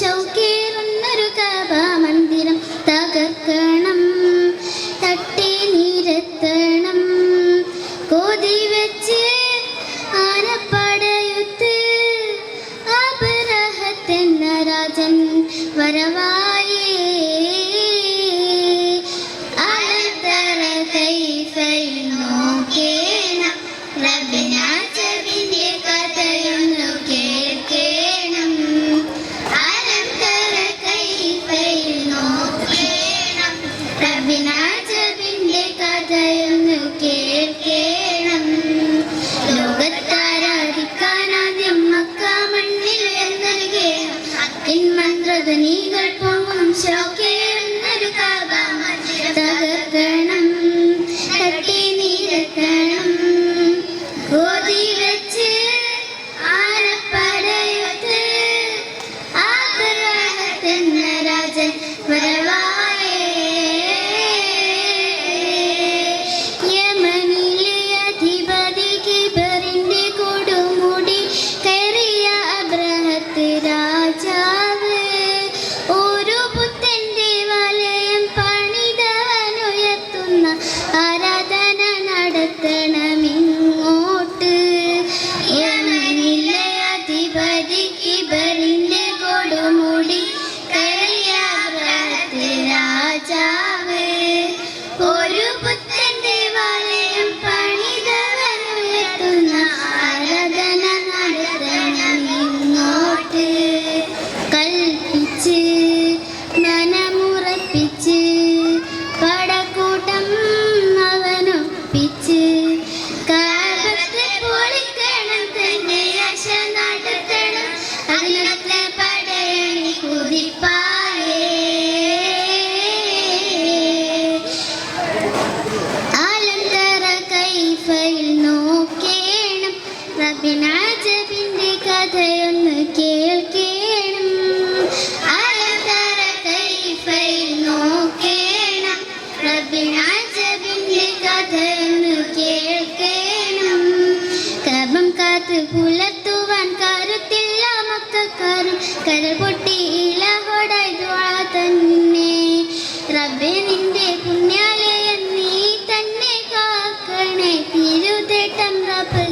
ഷൗക്കേറുന്നൊരു കഥാമന്ദിരം തകർക്കണം തട്ടി നിരത്തണം. കോതി വെച്ച് ആനപ്പടയുത്ത് അപരഹത്തെന്ന രാജൻ വരവാ ആരാ പുലർത്തുവാൻ കരുത്തില്ല മക്കാരും കരൽ പൊട്ടി ഇലഹോടായി തന്നെ. റബ്ബെ നിന്റെ പുണ്യാലയം നീ തന്നെ കാക്കണേ. തിരുതേട്ടം റബ്ബ്